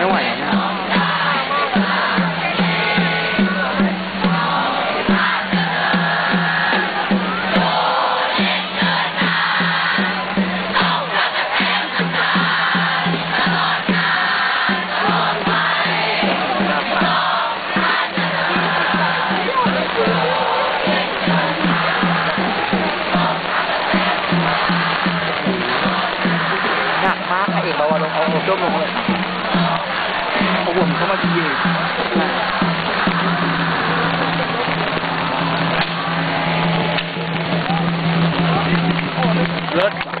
ไม่ไหวนักมากค่ะเอกบวรลงเอาโจ้มลงเลย ทีเองเลิศ